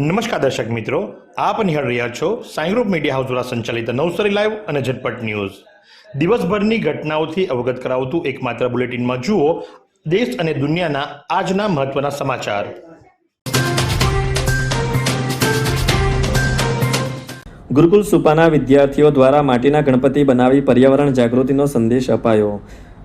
નમસ્કાર દર્શક મિત્રો, આપ નિહાળ રહ્યા છો સાઈ ગ્રુપ મીડિયા હાઉસ દ્વારા સંચાલિત નવસારી લાઈવ અને ઝટપટ ન્યૂઝ. દિવસભરની ઘટનાઓથી અવગત કરાવતું એકમાત્ર બુલેટિનમાં જુઓ દેશ અને દુનિયાના આજના મહત્વના સમાચાર. ગુરુકુલ સુપાના વિદ્યાર્થીઓ દ્વારા માટીના ગણપતિ બનાવી પર્યાવરણ જાગૃતિનો સંદેશ અપાયો.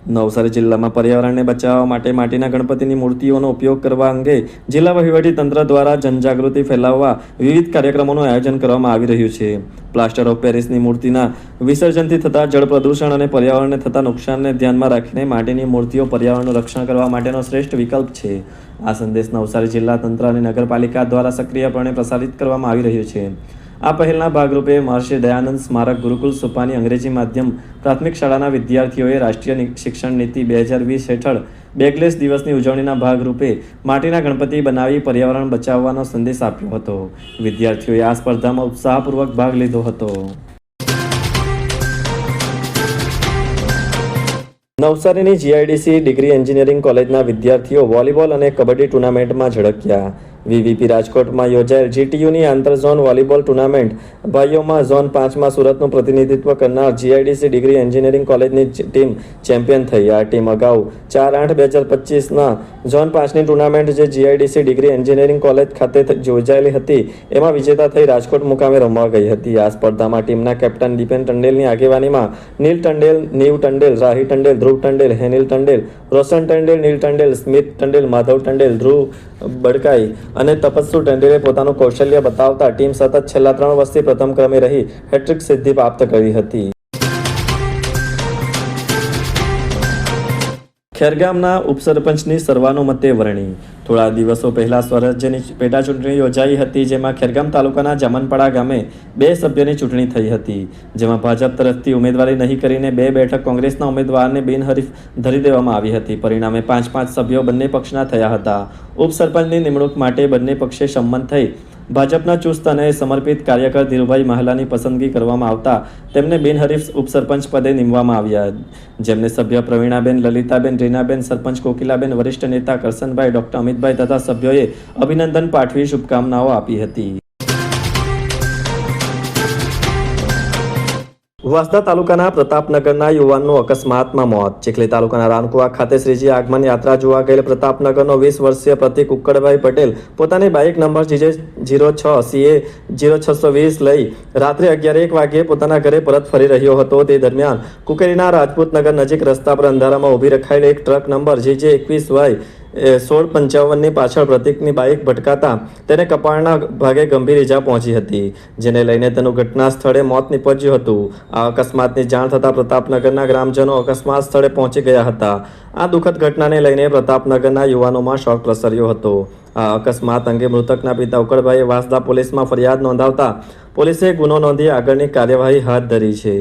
નવસારી જિલ્લામાં પર્યાવરણને બચાવવા માટે માટીના ગણપતિની મૂર્તિઓનો ઉપયોગ કરવા અંગે જિલ્લા તંત્ર દ્વારા જનજાગૃતિ ફેલાવવા વિવિધ કાર્યક્રમોનું આયોજન કરવામાં આવી રહ્યું છે. પ્લાસ્ટર ઓફ પેરિસની મૂર્તિના વિસર્જનથી થતા જળ પ્રદૂષણ અને પર્યાવરણને થતા નુકસાનને ધ્યાનમાં રાખીને માટીની મૂર્તિઓ પર્યાવરણનું રક્ષણ કરવા માટેનો શ્રેષ્ઠ વિકલ્પ છે. આ સંદેશ નવસારી જિલ્લા તંત્ર અને નગરપાલિકા દ્વારા સક્રિયપણે પ્રસારિત કરવામાં આવી રહ્યો છે. આ પહેલના ભાગરૂપે મહર્ષિ દયાનંદ સ્મારક ગુરુકુલ સુપાની અંગ્રેજી માધ્યમ પ્રાથમિક શાળાના વિદ્યાર્થીઓએ રાષ્ટ્રીય શિક્ષણ નીતિ બે હજાર વીસ હેઠળ બેગલેસ દિવસની ઉજવણીના ભાગરૂપે માટીના ગણપતિ બનાવી પર્યાવરણ બચાવવાનો સંદેશ આપ્યો હતો. વિદ્યાર્થીઓએ આ સ્પર્ધામાં ઉત્સાહપૂર્વક ભાગ લીધો હતો. નવસારીની જીઆઈડીસી ડિગ્રી એન્જિનિયરિંગ કોલેજના વિદ્યાર્થીઓ વોલીબોલ અને કબડ્ડી ટુર્નામેન્ટમાં ઝળક્યા. વીવીપી રાજકોટમાં યોજાયેલ જીટીયુની આંતર ઝોન વોલીબોલ ટુર્નામેન્ટ. ભાઈઓમાં ઝોન પાંચમાં સુરતનું પ્રતિનિધિત્વ કરનાર જીઆઈડીસી ડિગ્રી એન્જિનિયરિંગ કોલેજની ટીમ ચેમ્પિયન થઈ. આ ટીમ અગાઉ ચાર આઠ બે હજાર પચીસના ઝોન પાંચની ટુર્નામેન્ટ જે જીઆઈડીસી ડિગ્રી એન્જિનિયરિંગ કોલેજ ખાતે યોજાયેલી હતી, એમાં વિજેતા થઈ રાજકોટ મુકામે રમવા ગઈ હતી. આ સ્પર્ધામાં ટીમના કેપ્ટન દીપેન ટંડેલની આગેવાનીમાં નીલ ટંડેલ, નીવ ટંડેલ, રાહી ટંડેલ, ધ્રુવ ટંડેલ, હેનિલ ટંડેલ રોશન ટંડેલ, નીલ ટંડેલ, સ્મિત ટંડેલ, માધવ ટંડેલ, ધ્રુવ બડકાઈ અને તપસ્સુ ટંડેલે પોતાનું કૌશલ્ય બતાવતા ટીમ સતત છેલ્લા ત્રણ વર્ષથી પ્રથમ ક્રમે રહી, હેટ્રિક સિદ્ધિ પ્રાપ્ત કરી હતી. ખેરગામના ઉપસરપંચની સર્વાનુમતે વરણી. થોડા દિવસો પહેલા સ્વરાજ્યની પેટા ચૂંટણી યોજાઈ હતી, જેમાં ખેરગામ તાલુકાના જમનપાડા ગામે બે સભ્યની ચૂંટણી થઈ હતી, જેમાં ભાજપ તરફથી ઉમેદવારી નહીં કરીને બે બેઠક કોંગ્રેસના ઉમેદવારને બિનહરીફ ધરી દેવામાં આવી હતી. પરિણામે પાંચ પાંચ સભ્યો બંને પક્ષના થયા હતા. ઉપસરપંચની નિમણૂક માટે બંને પક્ષે સંમત થઈ ભાજપના ચુસ્ત અને સમર્પિત કાર્યકર ધીરુભાઈ મહાલાની પસંદગી કરવામાં આવતા તેમને બિનહરીફ ઉપસરપંચ પદે નિમવામાં આવ્યા. જેમને સભ્ય પ્રવીણાબેન, લલિતાબેન, રીનાબેન, સરપંચ કોકિલાબેન, વરિષ્ઠ નેતા કરસનભાઈ, ડોક્ટર અમિતભાઈ તથા સભ્યોએ અભિનંદન પાઠવી શુભકામનાઓ આપી હતી. વાંસદા તાલુકાના પ્રતાપનગરના યુવાનનું અકસ્માતમાં મોત. ચીખલી તાલુકાના રાનકુવા ખાતે શ્રીજી આગમન યાત્રા જોવા ગયેલ પ્રતાપનગરનો વીસ વર્ષીય પ્રતિક ઉક્કડભાઈ પટેલ પોતાની બાઇક નંબર જીજે જીરો છ સીએ જીરો છસો વીસ લઈ રાત્રે અગિયાર એક વાગ્યે પોતાના ઘરે પરત ફરી રહ્યો હતો. તે દરમિયાન કુકેરીના રાજપૂતનગર નજીક રસ્તા પર અંધારામાં ઊભી રખાયેલ એક ટ્રક નંબર જીજે એકવીસ વાય સોળ પંચાવનની પાછળ પ્રતિકની બાઇક ભટકાતા તેને કપાળના ભાગે ગંભીર ઇજા પહોંચી હતી, જેને લઈને તેનું ઘટના સ્થળે મોત નીપજ્યું હતું. આ અકસ્માતની જાણ થતાં પ્રતાપનગરના ગ્રામજનો અકસ્માત સ્થળે પહોંચી ગયા હતા. આ દુઃખદ ઘટનાને લઈને પ્રતાપનગરના યુવાનોમાં શોક પ્રસર્યો હતો. આ અકસ્માત અંગે મૃતકના પિતા ઉકળભાઈએ વાંસદા પોલીસમાં ફરિયાદ નોંધાવતા પોલીસે ગુનો નોંધી આગળની કાર્યવાહી હાથ ધરી છે.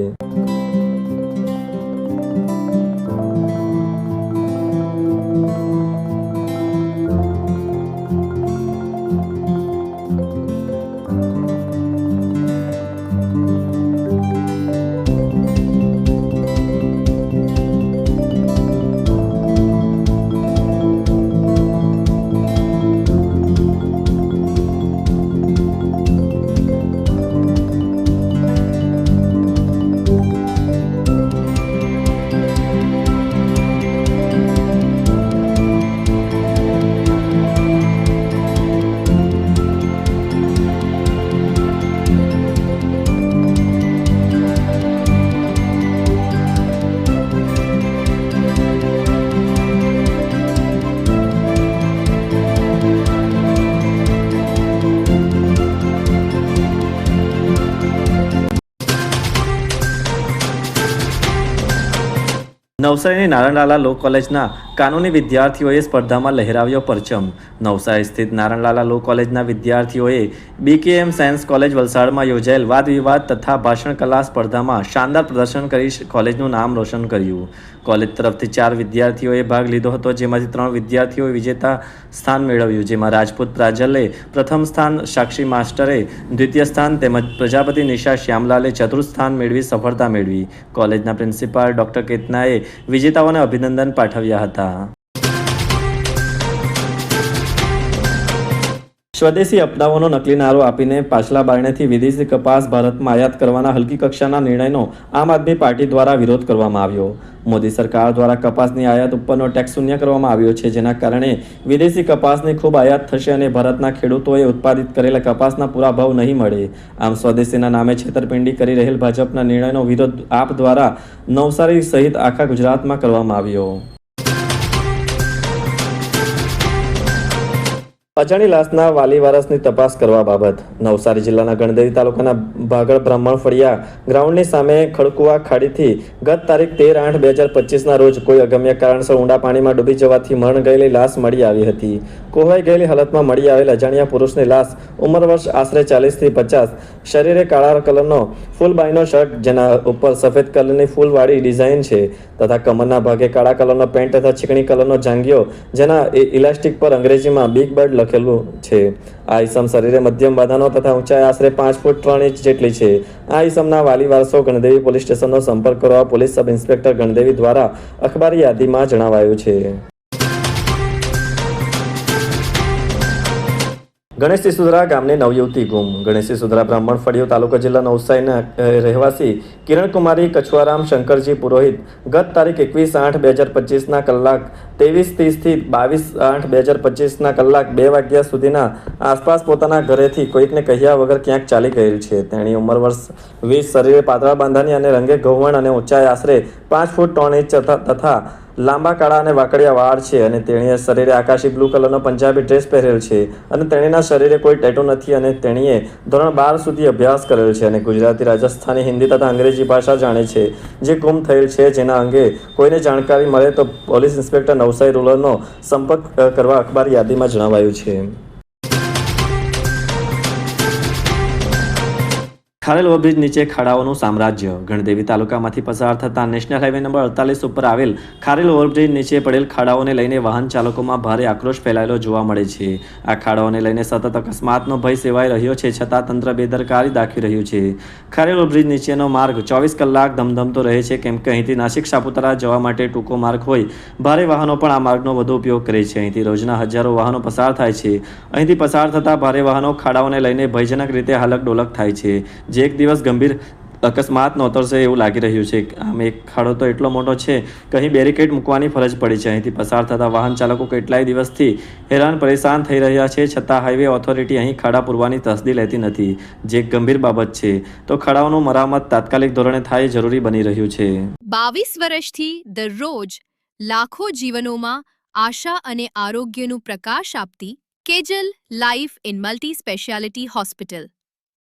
નવસારીની નારણલાલા લો કોલેજના કાનૂની વિદ્યાર્થીઓએ સ્પર્ધામાં લહેરાવ્યો પરચમ. નવસારી સ્થિત નારણલાલા લો કોલેજના વિદ્યાર્થીઓએ બીકેએમ સાયન્સ કોલેજ વલસાડમાં યોજાયેલ વાદ વિવાદ તથા ભાષણ કલા સ્પર્ધામાં શાનદાર પ્રદર્શન કરી કોલેજનું નામ રોશન કર્યું. કોલેજ તરફથી ચાર વિદ્યાર્થીઓએ ભાગ લીધો હતો, જેમાંથી ત્રણ વિદ્યાર્થીઓએ વિજેતા સ્થાન મેળવ્યું, જેમાં રાજપૂત પ્રાજલે પ્રથમ સ્થાન, સાક્ષી માસ્ટરે દ્વિતીય સ્થાન તેમજ પ્રજાપતિ નિશા શ્યામલાલે ચતુર્થ સ્થાન મેળવી સફળતા મેળવી. કોલેજના પ્રિન્સિપાલ ડોક્ટર કેતનાએ વિજેતાઓને અભિનંદન પાઠવ્યા હતા. સ્વદેશી અપનાવવાનો નકલી નારો આપીને પાછલા બારણેથી વિદેશી કપાસ ભારતમાં આયાત કરવાના હલકી કક્ષાના નિર્ણયનો આમ આદમી પાર્ટી દ્વારા વિરોધ કરવામાં આવ્યો. મોદી સરકાર દ્વારા કપાસની આયાત ઉપરનો ટેક્સ શૂન્ય કરવામાં આવ્યો છે, જેના કારણે વિદેશી કપાસની ખૂબ આયાત થશે અને ભારતના ખેડૂતોએ ઉત્પાદિત કરેલા કપાસના પૂરા ભાવ નહીં મળે. આમ સ્વદેશીના નામે છેતરપિંડી કરી રહેલ ભાજપના નિર્ણયનો વિરોધ આપ દ્વારા નવસારી સહિત આખા ગુજરાતમાં કરવામાં આવ્યો. અજાણી લાશના વાલી વારસની તપાસ કરવા બાબત. નવસારી જિલ્લાના ગણદેવી તાલુકાના ભાગળ બ્રાહ્મણ ફળિયા ગ્રાઉન્ડની સામે ખડકુવા ખાડીથી ગત તારીખ તેર આઠ બે હજાર પચીસના રોજ કોઈ અગમ્ય કારણસર ઊંડા પાણીમાં ડૂબી જવાથી મરણ ગયેલી લાશ મળી આવી હતી. કોહવાઈ ગયેલી હાલતમાં મળી આવેલ અજાણ્યા પુરુષની લાશ ઉંમર વર્ષ આશરે ચાલીસથી પચાસ, શરીરે કાળા કલરનો ફૂલબાઈનો શર્ટ જેના ઉપર સફેદ કલરની ફૂલવાળી ડિઝાઇન છે તથા કમરના ભાગે કાળા કલરનો પેન્ટ તથા ચીકણી કલરનો જાંગીઓ જેના ઇલાસ્ટિક પર અંગ્રેજીમાં બિગ બર્ડ લખેલું છે. આ ઈસમ શરીરે મધ્યમ બાંધાનો તથા ઊંચાઈ આશરે પાંચ ફૂટ ત્રણ ઇંચ જેટલી છે. આ ઈસમના વાલી વારસો ગણદેવી પોલીસ સ્ટેશનનો સંપર્ક કરવા પોલીસ સબ ઇન્સ્પેક્ટર ગણદેવી દ્વારા અખબારી યાદીમાં જણાવાયું છે. ગણેશ સુધરા ગામની નવયુવતી ગુમ. ગણેશ સુધરા બ્રાહ્મણ ફળિયો તાલુકા જિલ્લા નવસારીના રહેવાસી કિરણકુમારી કછવારામ શંકરજી પુરોહિત ગત તારીખ એકવીસ આઠ બે હજાર પચીસના કલાક, ત્રેવીસ ત્રીસથી બાવીસ આઠ બે હજાર પચીસના કલાક બે વાગ્યા સુધીના આસપાસ પોતાના ઘરેથી કોઈકને કહ્યા વગર ક્યાંક ચાલી ગયેલ છે. તેણી ઉંમર વર્ષ વીસ, શરીરે પાતળા બાંધાની અને રંગે ગૌવણ અને ઊંચાઈ આશરે પાંચ ફૂટ ત્રણ ઇંચ તથા લાંબા કાળા અને વાકડિયા વાળ છે અને તેણીએ શરીરે આકાશી બ્લુ કલરનો પંજાબી ડ્રેસ પહેરેલ છે અને તેણીના શરીરે કોઈ ટેટો નથી અને તેણીએ ધોરણ બાર સુધી અભ્યાસ કરેલ છે અને ગુજરાતી, રાજસ્થાની, હિન્દી તથા અંગ્રેજી ભાષા જાણે છે. જે ગુમ થયેલ છે જેના અંગે કોઈને જાણકારી મળે તો પોલીસ ઇન્સ્પેક્ટર નવસારી રૂરલનો સંપર્ક કરવા અખબાર યાદીમાં જણાવાયું છે. ખારેલ ઓવરબ્રિજ નીચે ખાડાઓનું સામ્રાજ્ય. ગણદેવી તાલુકામાંથી પસાર થતા નેશનલ હાઈવે નંબર અડતાલીસ ઉપર આવેલ ખારેલ ઓવરબ્રિજ નીચે પડેલ ખાડાઓને લઈને વાહન ચાલકોમાં ભારે આક્રોશ ફેલાયેલો જોવા મળે છે. આ ખાડાઓને લઈને સતત અકસ્માતનો ભય સેવાઈ રહ્યો છે છતાં તંત્ર બેદરકારી દાખવી રહ્યું છે. ખારેલ ઓવરબ્રિજ નીચેનો માર્ગ ચોવીસ કલાક ધમધમતો રહે છે કેમ કે અહીંથી નાસિક સાપુતારા જવા માટે ટૂંકો માર્ગ હોય. ભારે વાહનો પણ આ માર્ગનો વધુ ઉપયોગ કરે છે. અહીંથી રોજના હજારો વાહનો પસાર થાય છે. અહીંથી પસાર થતા ભારે વાહનો ખાડાઓને લઈને ભયજનક રીતે હાલક ડોલક થાય છે. જે એક દિવસ ગંભીર અકસ્માત નોતરશે એવું લાગી રહ્યું છે. આમ એક ખાડો તો એટલો મોટો છે કે અહીં બેરિકેડ મૂકવાની ફરજ પડી છે. અહીંથી પસાર થતા વાહન ચાલકો કેટલાય દિવસથી હેરાન પરેશાન થઈ રહ્યા છે, છતાં હાઈવે ઓથોરિટી અહીં ખાડા પૂરવાની તસદી લેતી નથી. જે એક ગંભીર બાબત છે. તો ખાડાઓનું મરામત તાત્કાલિક ધોરણે થાય જરૂરી બની રહ્યું છે. બાવીસ વર્ષથી દરરોજ લાખો જીવનોમાં આશા અને આરોગ્યનું પ્રકાશ આપતી Kejal life in multi speciality hospital.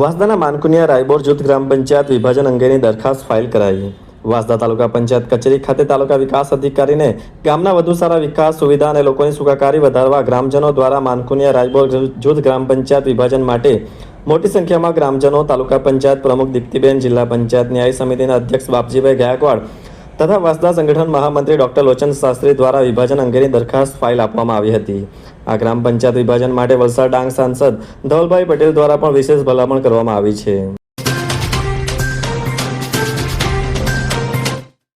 વાસદાના માનકુનિયા રાયબોર જૂથ ગ્રામ પંચાયત વિભાજન અંગેની દરખાસ્ત ફાઇલ કરાઈ. વાસદા તાલુકા પંચાયત કચેરી ખાતે તાલુકા વિકાસ અધિકારીને ગામના વધુ સારા વિકાસ સુવિધા અને લોકોની સુખાકારી વધારવા ગ્રામજનો દ્વારા માનકુનિયા રાયબોર જૂથ ગ્રામ પંચાયત વિભાજન માટે મોટી સંખ્યામાં ગ્રામજનો, તાલુકા પંચાયત પ્રમુખ દીપ્તિબેન, જિલ્લા પંચાયત ન્યાય સમિતિના અધ્યક્ષ બાપજીભાઈ ગાયકવાડ તથા વાસદા સંગઠન મહામંત્રી ડોક્ટર લોચન શાસ્ત્રી દ્વારા વિભાજન અંગેની દરખાસ્ત ફાઇલ આપવામાં આવી હતી. આ ગ્રામ પંચાયત વિભાજન માટે વલસાડ ડાંગ સાંસદ ધવલભાઈ પટેલ દ્વારા પણ વિશેષ ભલામણ કરવામાં આવી છે.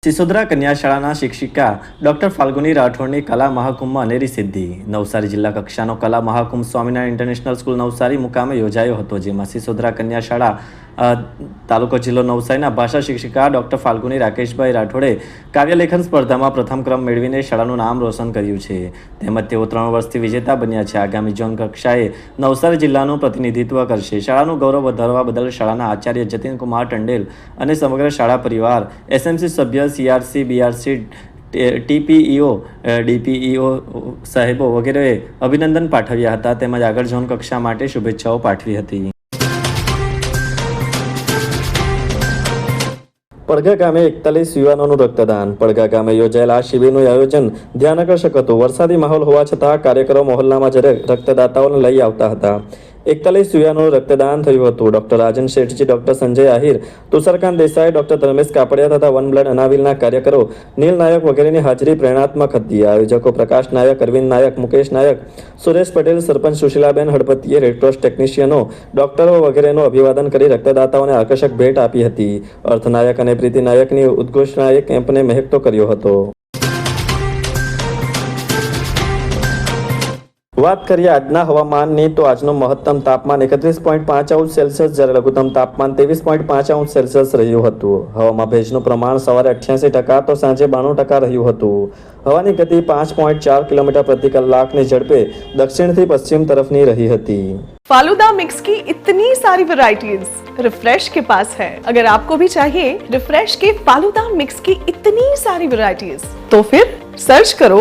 સિસોદરા કન્યા શાળાના શિક્ષિકા ડોક્ટર ફાલ્ગુની રાઠોડની કલા મહાકુંભમાં અનેરી સિદ્ધિ. નવસારી જિલ્લા કક્ષાનો કલા મહાકુંભ સ્વામિનારાયણ ઇન્ટરનેશનલ સ્કૂલ નવસારી મુકામે યોજાયો હતો, જેમાં સિસોદરા કન્યા શાળા તાલુકો જિલ્લો નવસારીના ભાષા શિક્ષિકા ડોક્ટર ફાલ્ગુની રાકેશભાઈ રાઠોડે કાવ્યલેખન સ્પર્ધામાં પ્રથમ ક્રમ મેળવીને શાળાનું નામ રોશન કર્યું છે. તેમજ તેઓ ત્રણ વર્ષથી વિજેતા બન્યા છે. આગામી ઝોન કક્ષાએ નવસારી જિલ્લાનું પ્રતિનિધિત્વ કરશે. શાળાનું ગૌરવ વધારવા બદલ શાળાના આચાર્ય જતીન કુમાર ટંડેલ અને સમગ્ર શાળા પરિવાર, એસએમસી સભ્ય, સીઆરસી, બીઆરસી ટીપીઈઓ ડીપીઈઓ સાહેબો વગેરેએ અભિનંદન પાઠવ્યા હતા. તેમજ આગળ ઝોન કક્ષા માટે શુભેચ્છાઓ પાઠવી હતી. પડઘા ગામે એકતાલીસ યુવાનોનું રક્તદાન. પડઘા ગામે યોજાયેલા આ શિબિરનું આયોજન ધ્યાન આકર્ષક હતું. વરસાદી માહોલ હોવા છતાં કાર્યકરો મહોલ્લામાં જ્યારે રક્તદાતાઓને લઈ આવતા હતા. એકતાલીસ યુવાનોનું રક્તદાન થયું હતું. Doctor Rajan Shethji, doctor Sanjay Ahir, Tusharkant Desai, doctor Dharmesh Kapadia તથા વન બ્લડ અનાવિલના કાર્યકરો, નીલ નાયક વગેરેની હાજરી પ્રેરણાત્મક હતી. આયોજકો પ્રકાશ નાયક, અરવિંદ નાયક, મુકેશ નાયક, સુરેશ પટેલ, સરપંચ સુશીલાબેન હળપતિએ રેડક્રોસ ટેકનિશિયનો, ડોક્ટરો વગેરેનું અભિવાદન કરી રક્તદાતાઓને આકર્ષક ભેટ આપી હતી. અર્થનાયક અને પ્રીતિ નાયકની ઉદ્ઘોષણાએ કેમ્પને મહેકતો કર્યો હતો. વાત કરીએ આજના હવામાનની તો આજનું મહત્તમ તાપમાન એકત્રીસ પોઈન્ટ પાંચ અંશ સેલ્સિયસ જ્યારે લઘુત્તમ તાપમાન ત્રેવીસ પોઈન્ટ પાંચ અંશ સેલ્સિયસ રહ્યું હતું હવામાં ભેજનું પ્રમાણ સવારે અઠ્યાસી ટકા તો સાંજે બાણું ટકા રહ્યું હતું હવાની ગતિ પાંચ પોઈન્ટ ચાર કિલોમીટર પ્રતિ કલાકની ઝડપે દક્ષિણથી પશ્ચિમ તરફની રહી હતી फालूदा मिक्स की इतनी सारी वैरायटीज रिफ्रेश के पास है अगर आपको भी चाहिए रिफ्रेश के फालूदा मिक्स की इतनी सारी वैरायटीज तो फिर सर्च करो